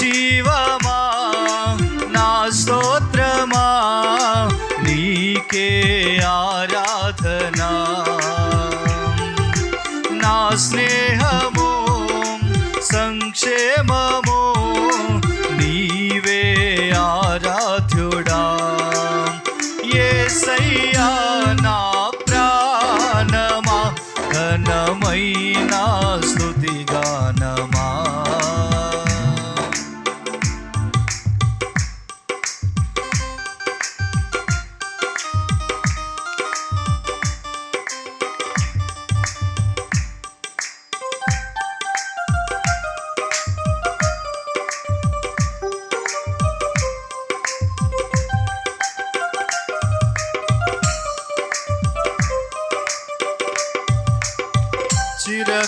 జీవమా నా స్తోత్రమా? నీకే ఆరాధనా? నా స్నేహ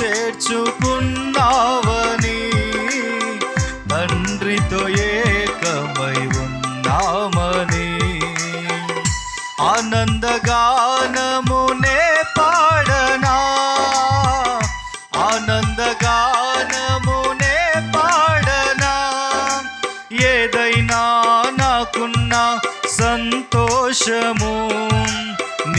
చేర్చుకున్నావని తండ్రితో ఏకమై ఉన్నామని ఆనందగానమునే పాడనా? ఆనందగానమునే పాడనా? ఏదైనా నాకున్న సంతోషము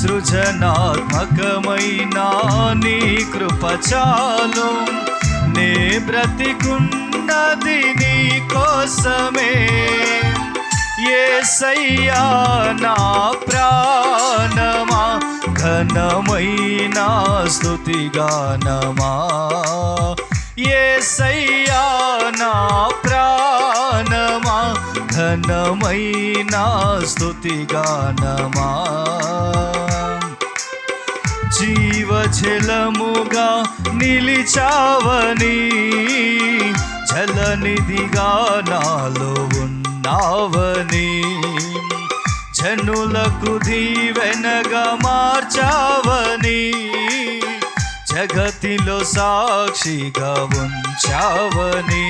సృజనాత్మకమైన నీ కృపచాలు నే బ్రతికున్నది నీ కోసమే. ఏసయ్యా నా ప్రాణమా ఘనమైన స్తుతిగానమా ఏసయ్యా నా ప్రా ఘనమైన స్థుతిగానమా జీవజలముగా నిలిచావని జలనిధిగా నాలో ఉన్నావని జనులకు దీవెనగా మార్చావని జగతిలో సాక్షిగా ఉంచావని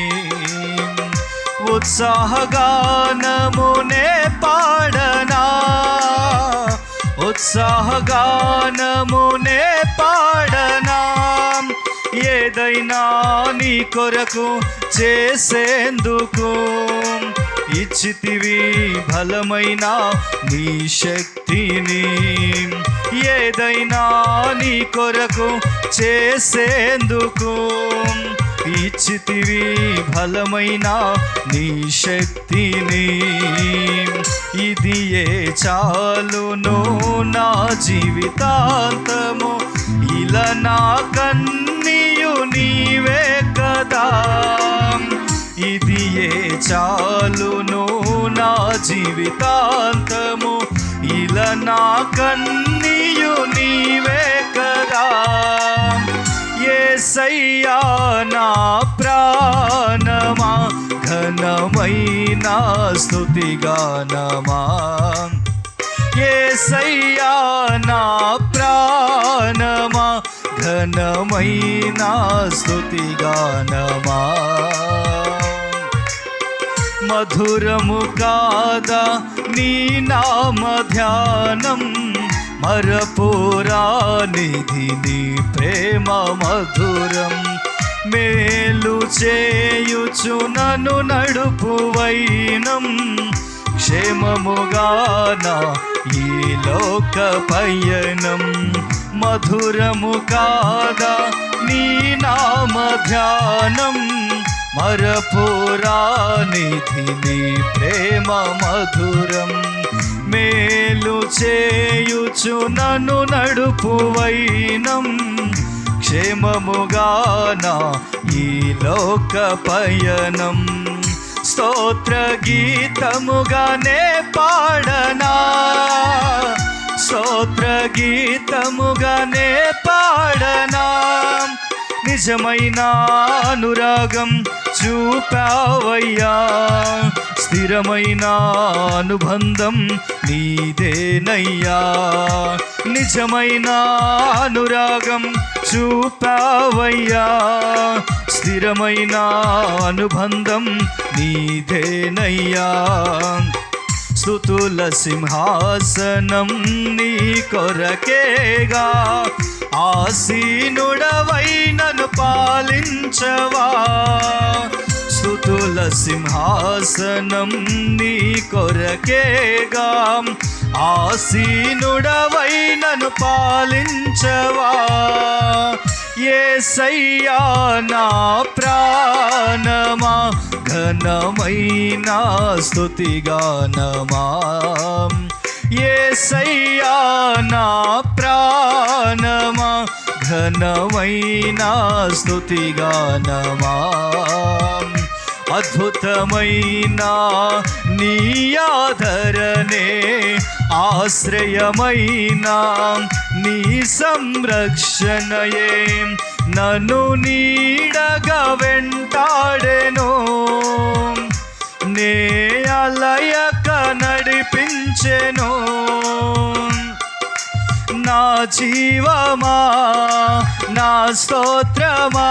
ఉత్సాహగానమునే పాడనా? ఉత్సాహగానమునే పాడనా? ఏదైనా నీ కొరకు చేసేందుకు ఇచ్చితివి బలమైన నీ శక్తిని. ఏదైనా నీ కొరకు చేసేందుకు ఇచ్చితివి బలమైన నీ శక్తిని. ఇది ఏ చాలును నా జీవితాంతము. ఇలా నా కన్నీయు నీవే కదా. ఇది ఏ చాలును నా జీవితాంతము. ఇలా నా కన్నీయు నీవే ఏసయ్యా నా ప్రాణమా ఘనమైన స్తుతిగానమా ఏసయ్యా నా ప్రాణమా ఘనమైన స్తుతిగానమా మధురము కాదా నీ నామ ధ్యానం మరపురానిధి నీ ప్రేమ మధురం. మేలు చేయుచు నన్ను నడుపు వైనం క్షేమముగాన ఈ లోక పయనం. మధురము కాదా నీ నామ ధ్యానం. మరపురానిధి నీ ప్రేమ మధురం. మేలు చేయుచు నన్ను నడుపు వైనం క్షేమముగాన ఈ లోక పయనం. స్తోత్ర గీతముగానే పాడనా. స్తోత్ర గీతముగానే పాడనా. నిజమైన అనురాగం చూపావయ్యా. స్థిరమైన అనుబంధం నీదేనయ్యా. నిజమైన అనురాగం చూపావయ్యా. స్థిరమైన అనుబంధం నీదేనయ్యా. స్థుతుల సింహాసనం నీ కొరకేగా. ఆసీనుడవై పాలించవా. స్థుతుల సింహాసనం నీ కొరకేగా. ఆసీనుడవై నన్ను పాలించవా. ఏసయ్యా నా ప్రాణమా ఘనమైన స్తుతిగానమా ఏసయ్యా నా ప్రాణమా ఘనమైన స్తుతిగానమా అద్భుతమైన నీ ఆదరణే ఆశ్రయమైన నీ సంరక్షణయే. నన్ను నీడగా వెంటాడెను. నే అలయక నడిపించెను. నా జీవమా నా స్తోత్రమా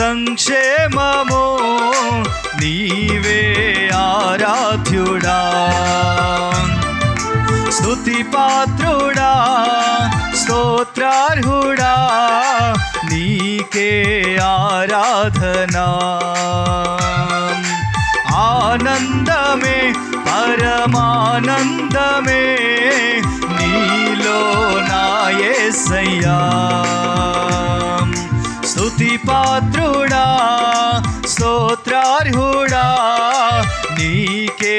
సంక్షేమము నీవే ఆరాధ్యుడా. స్తుతి పాత్రుడా స్తోత్రార్హుడా నీకే ఆరాధనా. ఆనందమే పరమానందమే నీలో నాయసయ్యా స్తుతి పాత్రుడా స్తోత్రార్హుడా నీకే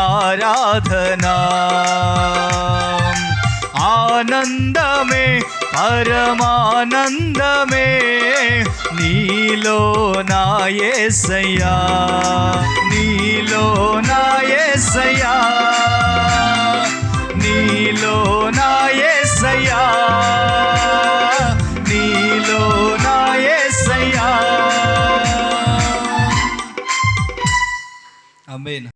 ఆరాధనా ఆనందమే పరమానందమే నీలో నాయసయ్యా నీలో నాయసయ్యా నీలో నాయసయ్యా నాయసయ్యా ఆమేన్